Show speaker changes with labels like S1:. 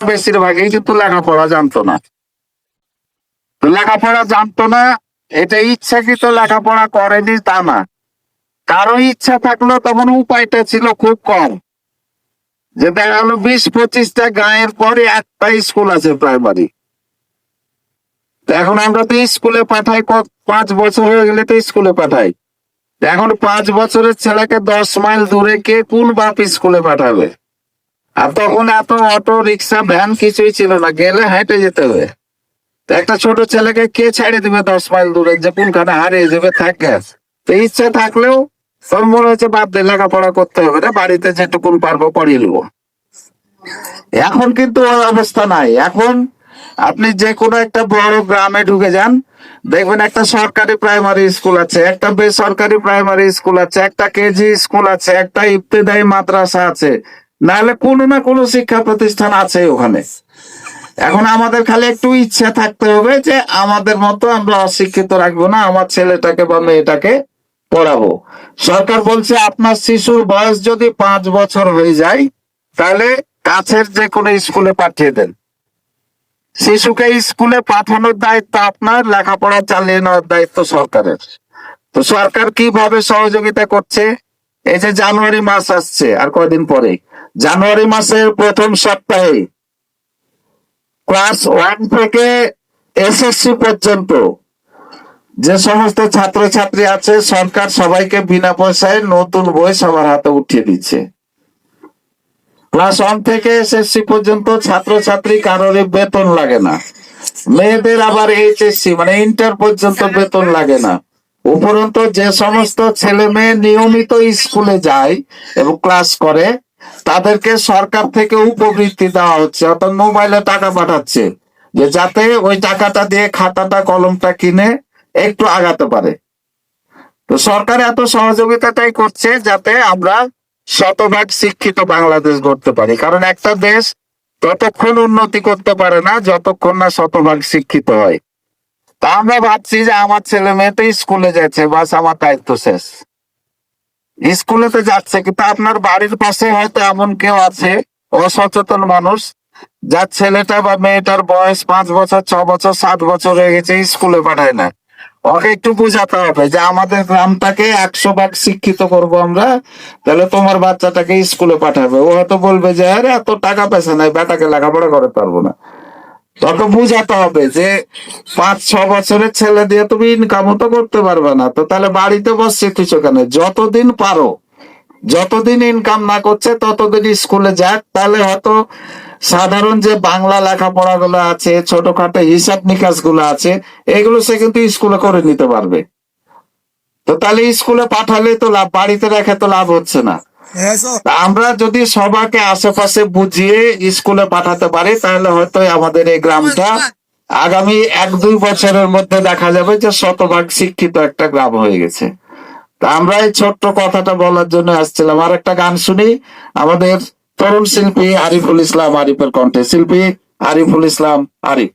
S1: বেশিরভাগই কিন্তু লেখাপড়া জানতো না। লেখাপড়া জানতো না, এটা ইচ্ছাকৃত লেখাপড়া করেনি তা না। কারও ইচ্ছা থাকল তখন উপায়টা ছিল খুব কম। যে দেখা গেলো বিশ পঁচিশটা গায়ের পরে একটা স্কুল আছে প্রাইমারি। এখন আমরা তো স্কুলে পাঠাই পাঁচ বছর হয়ে গেলে তো স্কুলে পাঠাই। এখন পাঁচ বছরের ছেলেকে দশ মাইল দূরে কে কোন বাপ স্কুলে পাঠাবে? আর তখন এত অটো রিক্সা, ভ্যান কিছুই ছিল না, গেলে হেঁটে যেতে হবে। একটা ছোট ছেলেকে কে ছেড়ে দিবে দশ মাইল দূরে? যে কোনখানে হারিয়ে যাবে, থাকে। তো ইচ্ছা থাকলেও তোর মনে হচ্ছে দিয়ে লেখাপড়া করতে হবে না, বাড়িতে যেটুকুন পারব পড়িয়ে নেব। এখন কিন্তু অবস্থা নাই। এখন আপনি যে কোনো একটা বড় গ্রামে ঢুকে যান, দেখবেন একটা সরকারি প্রাইমারি স্কুল আছে, একটা বেসরকারি প্রাইমারি স্কুল আছে, একটা কেজি স্কুল আছে, একটা ইবতেদায়ী মাদ্রাসা আছে। নাহলে কোনো না কোনো শিক্ষা প্রতিষ্ঠান আছে ওখানে। এখন আমাদের খালি একটু ইচ্ছা থাকতে হবে যে আমাদের মতো আমরা অশিক্ষিত রাখব না, আমার ছেলেটাকে বা মেয়েটাকে পড়াবো। সরকার বলছে আপনার শিশুর বয়স যদি পাঁচ বছর হয়ে যায়, তাহলে কাছের যে কোনো স্কুলে পাঠিয়ে দেন। শিশুকে স্কুলে পাঠানোর দায়িত্ব আপনার, লেখাপড়া চালিয়ে নেওয়ার দায়িত্ব সরকারের। তো সরকার কীভাবে সহযোগিতা করছে? এই যে জানুয়ারি মাস আসছে, আর কয়দিন পরে জানুয়ারি মাসের প্রথম সপ্তাহে ক্লাস ওয়ান থেকে এসএসসি পর্যন্ত যে সমস্ত ছাত্রছাত্রী আছে, সরকার সবাইকে বিনা পয়সায় নতুন বই সবার হাতে উঠিয়ে দিচ্ছে। ক্লাস ওয়ান থেকে এসএসসি পর্যন্ত ছাত্রছাত্রী কারোর বেতন লাগে না। মেয়েদের আবার এইচএসসি মানে ইন্টার পর্যন্ত বেতন লাগে না। উপরন্ত যে সমস্ত ছেলে মেয়ে নিয়মিত স্কুলে যায় এবং ক্লাস করে তাদেরকে সরকার থেকে উপবৃত্তি দেওয়া হচ্ছে, অর্থাৎ মোবাইলে টাকা পাঠাচ্ছে, যে যাতে ওই টাকাটা দিয়ে খাতাটা, কলমটা কিনে একটু আগাতে পারে। তো সরকার এত সহযোগিতাটাই করছে যাতে আমরা শতভাগ শিক্ষিত বাংলাদেশ গড়তে পারি। কারণ একটা দেশ ততক্ষণ উন্নতি করতে পারে না, যতক্ষণ না শতভাগ শিক্ষিত হয়। তা আমরা ভাবছি যে আমার ছেলে মেয়ে তো স্কুলে যাচ্ছে, বাস আমার দায়িত্ব শেষ। স্কুলে তো যাচ্ছে, কিন্তু আপনার বাড়ির পাশে হয়তো এমন কেউ আছে, অসচেতন মানুষ, যার ছেলেটা বা মেয়েটার বয়স পাঁচ বছর, ছ বছর, সাত বছর হয়ে গেছে, স্কুলে পাঠায় না। ওকে একটু বোঝাতে হবে যে আমাদের গ্রামটাকে একশো ভাগ শিক্ষিত করব আমরা, তাহলে তোমার বাচ্চাটাকে স্কুলে পাঠাবে। ও হয়তো বলবে যে, আরে, এত টাকা পয়সা নাই, বেটাকে লেখাপড়া করতে পারব না। তোকে বুঝাতে হবে যে পাঁচ, ছ বছরের ছেলে দিয়ে তুমি ইনকামও তো করতে পারবে না। তো তাহলে বাড়িতে বসছে কিছু কেন? যতদিন পারো, যতদিন ইনকাম না করছে, ততদিন স্কুলে যাক। তাহলে হয়তো সাধারণ যে বাংলা লেখাপড়া গুলো আছে, ছোটখাটো হিসাব নিকাশগুলো আছে, এগুলো সে কিন্তু স্কুলে করে নিতে পারবে। তো তাহলে স্কুলে পাঠালে তো লাভ, বাড়িতে রেখে তো লাভ হচ্ছে না। আমরা যদি সবাইকে আশেপাশে বুঝিয়ে স্কুলে পাঠাতে পারি তাহলে হয়তো আমাদের এই গ্রামটা আগামী এক দুই বছরের মধ্যে দেখা যাবে যে শতভাগ শিক্ষিত একটা গ্রাম হয়ে গেছে। তা আমরা এই ছোট্ট কথাটা বলার জন্য আসছিলাম। আর একটা গান শুনি আমাদের তরুণ শিল্পী আরিফুল ইসলাম আরিফের কণ্ঠে। শিল্পী আরিফুল ইসলাম আরিফ।